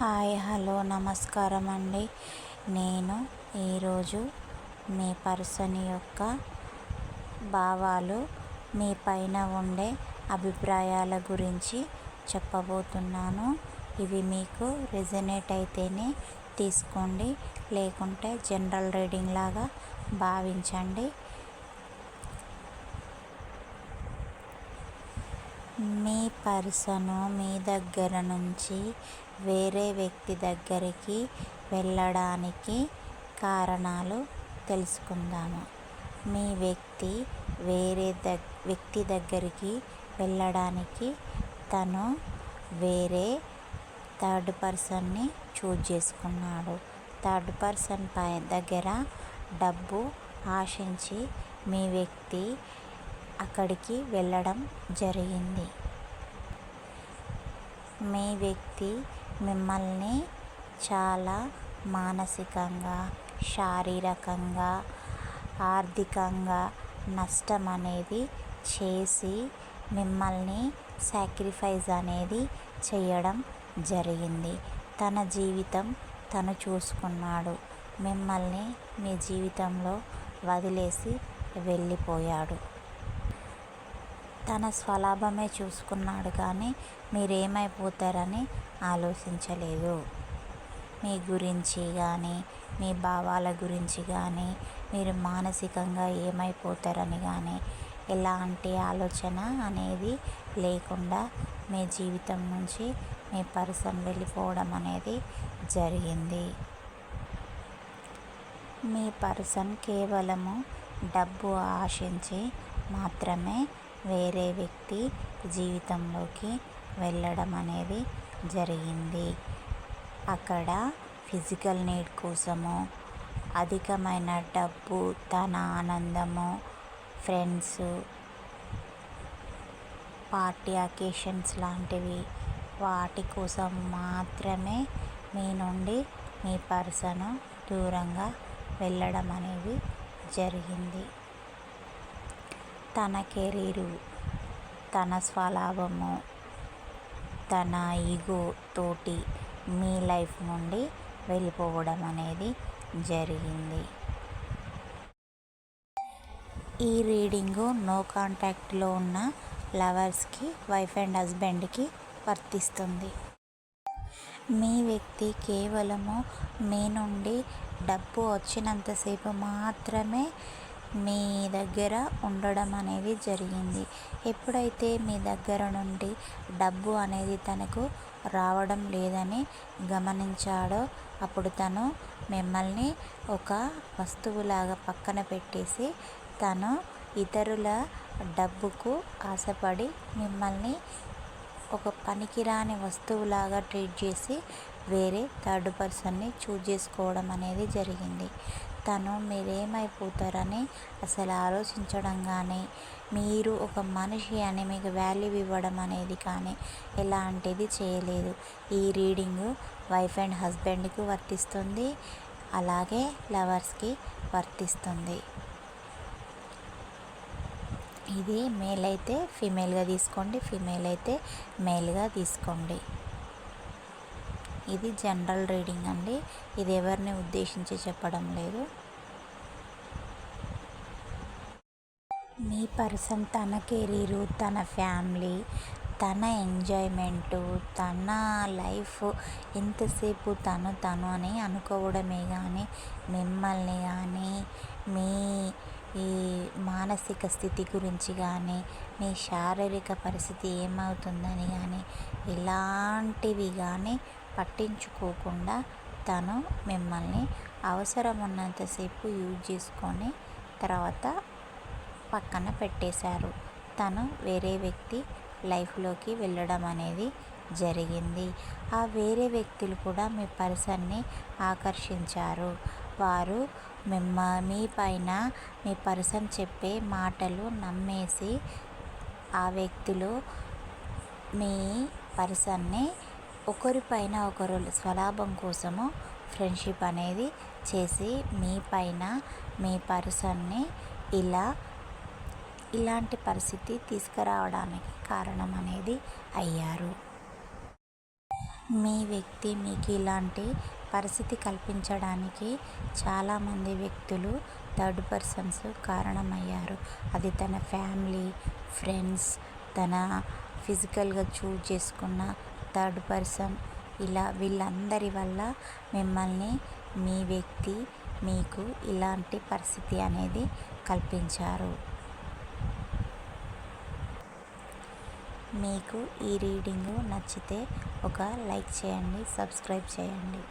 Hi hello నమస్కారం అండి. నేను ఈరోజు మీ పర్సన్ యొక్క భావాలు మీ పైన ఉండే అభిప్రాయాల గురించి చెప్పబోతున్నాను. ఇవి మీకు రెజనేట్ అయితేనే తీసుకోండి లేకుంటే జనరల్ రీడింగ్ లాగా భావించండి. మీ పర్సను మీ దగ్గర నుంచి వేరే వ్యక్తి దగ్గరికి వెళ్ళడానికి కారణాలు తెలుసుకుందాము. మీ వ్యక్తి వేరే దగ్ వ్యక్తి దగ్గరికి వెళ్ళడానికి తను వేరే థర్డ్ పర్సన్ని చూజ్ చేసుకున్నాడు. థర్డ్ పర్సన్ పై దగ్గర డబ్బు ఆశించి మీ వ్యక్తి అక్కడికి వెళ్ళడం జరిగింది. మీ వ్యక్తి మిమ్మల్ని చాలా మానసికంగా శారీరకంగా ఆర్థికంగా నష్టం అనేది చేసి మిమ్మల్ని సాక్రిఫైస్ అనేది చేయడం జరిగింది. తన జీవితం తను చూసుకున్నాడు. మిమ్మల్ని మీ జీవితంలో వదిలేసి వెళ్ళిపోయాడు. తన స్వలాభమే చూసుకున్నాడు కానీ మీరేమైపోతారని ఆలోచించలేదు. మీ గురించి కానీ మీ భావాల గురించి కానీ మీరు మానసికంగా ఏమైపోతారని కానీ ఎలాంటి ఆలోచన అనేది లేకుండా మీ జీవితం నుంచి మీ పర్సన్ వెళ్ళిపోవడం అనేది జరిగింది. మీ పర్సన్ కేవలము డబ్బు ఆశించి మాత్రమే వేరే వ్యక్తి జీవితంలోకి వెళ్ళడం అనేది జరిగింది. అక్కడ ఫిజికల్ నీడ్ కోసము అధికమైన డబ్బు తన ఆనందము ఫ్రెండ్స్ పార్టీ అకేషన్స్ లాంటివి వాటి కోసం మాత్రమే మీ నుండి మీ పర్సను దూరంగా వెళ్ళడం అనేది జరిగింది. తన కెరీరు తన స్వలాభము తన ఈగో తోటి మీ లైఫ్ నుండి వెళ్ళిపోవడం అనేది జరిగింది. ఈ రీడింగు నో కాంటాక్ట్లో ఉన్న లవర్స్కి వైఫ్ అండ్ హస్బెండ్కి వర్తిస్తుంది. మీ వ్యక్తి కేవలము మీ నుండి డబ్బు వచ్చినంతసేపు మాత్రమే మీ దగ్గర ఉండడం అనేది జరిగింది. ఎప్పుడైతే మీ దగ్గర నుండి డబ్బు అనేది తనకు రావడం లేదని గమనించాడో అప్పుడు తను మిమ్మల్ని ఒక వస్తువులాగా పక్కన పెట్టేసి తను ఇతరుల డబ్బుకు ఆశపడి మిమ్మల్ని ఒక పనికిరాని వస్తువులాగా ట్రీట్ చేసి వేరే థర్డ్ పర్సన్ని చూజ్ చేసుకోవడం అనేది జరిగింది. తను మీరేమైపోతారని అసలు ఆలోచించడం కానీ మీరు ఒక మనిషి అని మీకు వాల్యూ ఇవ్వడం అనేది కానీ ఎలాంటిది చేయలేదు. ఈ రీడింగ్ వైఫ్ అండ్ హస్బెండ్కి వర్తిస్తుంది అలాగే లవర్స్కి వర్తిస్తుంది. ఇది మేల్ అయితే ఫీమేల్గా తీసుకోండి ఫీమేల్ అయితే మేల్గా తీసుకోండి. ఇది జనరల్ రీడింగ్ అండి. ఇది ఎవరిని ఉద్దేశించి చెప్పడం లేదు. మీ పర్సన్ తన కెరీరు తన ఫ్యామిలీ తన ఎంజాయ్మెంటు తన లైఫ్ ఎంతసేపు తను తను అని అనుకోవడమే కానీ మిమ్మల్ని కానీ మీ ఈ మానసిక స్థితి గురించి కానీ మీ శారీరక పరిస్థితి ఏమవుతుందని కానీ ఇలాంటివి కానీ పట్టించుకోకుండా తను మిమ్మల్ని అవసరం ఉన్నంతసేపు యూజ్ చేసుకొని తర్వాత పక్కన పెట్టేశారు. తను వేరే వ్యక్తి లైఫ్లోకి వెళ్ళడం అనేది జరిగింది. ఆ వేరే వ్యక్తులు కూడా మీ పర్సన్ని ఆకర్షించారు. వారు మిమ్మ మీ పైన మీ పర్సన్ చెప్పే మాటలు నమ్మేసి ఆ వ్యక్తులు మీ పర్సన్ని ఒకరిపైన ఒకరు స్వలాభం కోసము ఫ్రెండ్షిప్ అనేది చేసి మీ పైన మీ పర్సన్ని ఇలా ఇలాంటి పరిస్థితి తీసుకురావడానికి కారణం అనేది అయ్యారు. మీ వ్యక్తి మీకు ఇలాంటి పరిస్థితి కల్పించడానికి చాలామంది వ్యక్తులు థర్డ్ పర్సన్స్ కారణమయ్యారు. అది తన ఫ్యామిలీ ఫ్రెండ్స్ తన ఫిజికల్గా చూజ్ చేసుకున్న థర్డ్ పర్సన్. ఇలా వీళ్ళందరి వల్ల మిమ్మల్ని మీ వ్యక్తి మీకు ఇలాంటి పరిస్థితి అనేది కల్పించారు. మీకు ఈ రీడింగు నచ్చితే ఒక లైక్ చేయండి సబ్స్క్రైబ్ చేయండి.